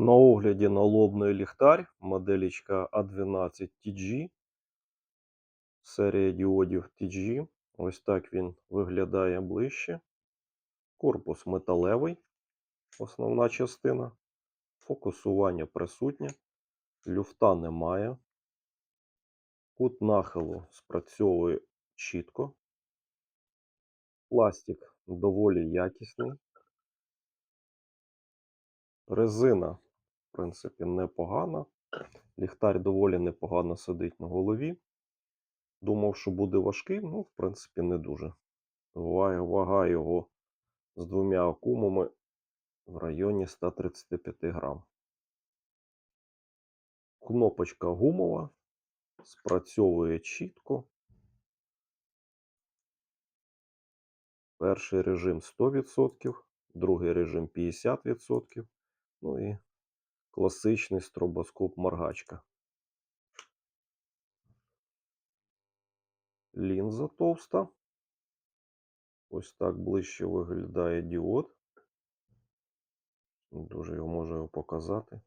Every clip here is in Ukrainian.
На огляді налобний ліхтар, моделічка A12 TG, серія діодів TG. Ось так він виглядає ближче. Корпус металевий, основна частина. Фокусування присутнє, люфта немає. Кут нахилу спрацьовує чітко. Пластик доволі якісний. Резина, принципі, непогана. Ліхтар доволі непогано сидить на голові. Думав, що буде важкий, ну, в принципі, не дуже. Вага, його з двома акумами в районі 135 грам. Кнопочка гумова, спрацьовує чітко. Перший режим 100%, другий режим 50%. Ну і класичний стробоскоп моргачка. Лінза товста. Ось так ближче виглядає діод. Дуже його можу його показати.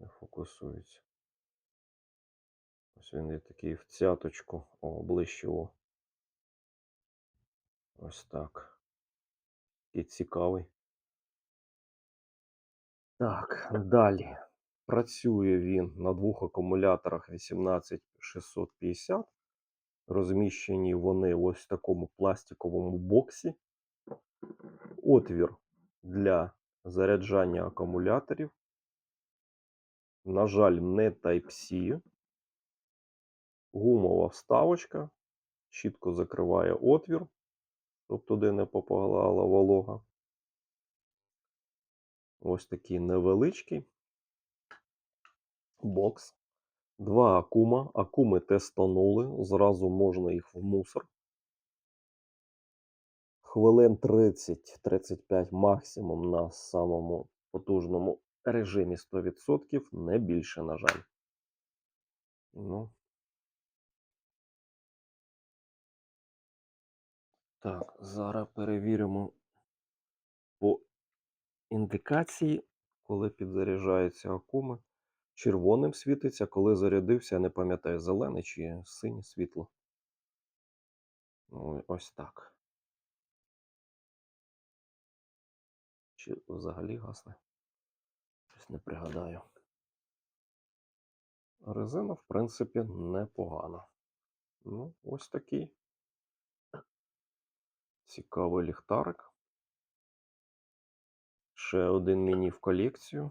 Не фокусується. Ось він є такий в цяточку. О, ближче о. Ось так. Такий цікавий. Так, далі. Працює він на двох акумуляторах 18650. Розміщені вони ось в такому пластиковому боксі. Отвір для заряджання акумуляторів. На жаль, не Type-C. Гумова вставочка. Чітко закриває отвір, щоб туди не попала волога. Ось такий невеличкий бокс. Два акума. Акуми тестанули. Зразу можна їх в мусор. Хвилин 30-35 максимум на самому потужному режимі 100%. Не більше, на жаль. Ну. Так, зараз перевіримо індикації, коли підзаряджаються акуми. Червоним світиться, коли зарядився, я не пам'ятаю, зелене чи синє світло. Ось так. Чи взагалі гасне? Щось не пригадаю. Резина, в принципі, непогана. Ну, ось такий. Цікавий ліхтарик. Ще один мені в колекцію.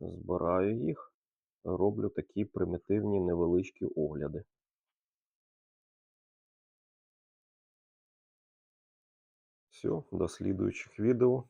Збираю їх. Роблю такі примітивні невеличкі огляди. Все, до слідуючих відео.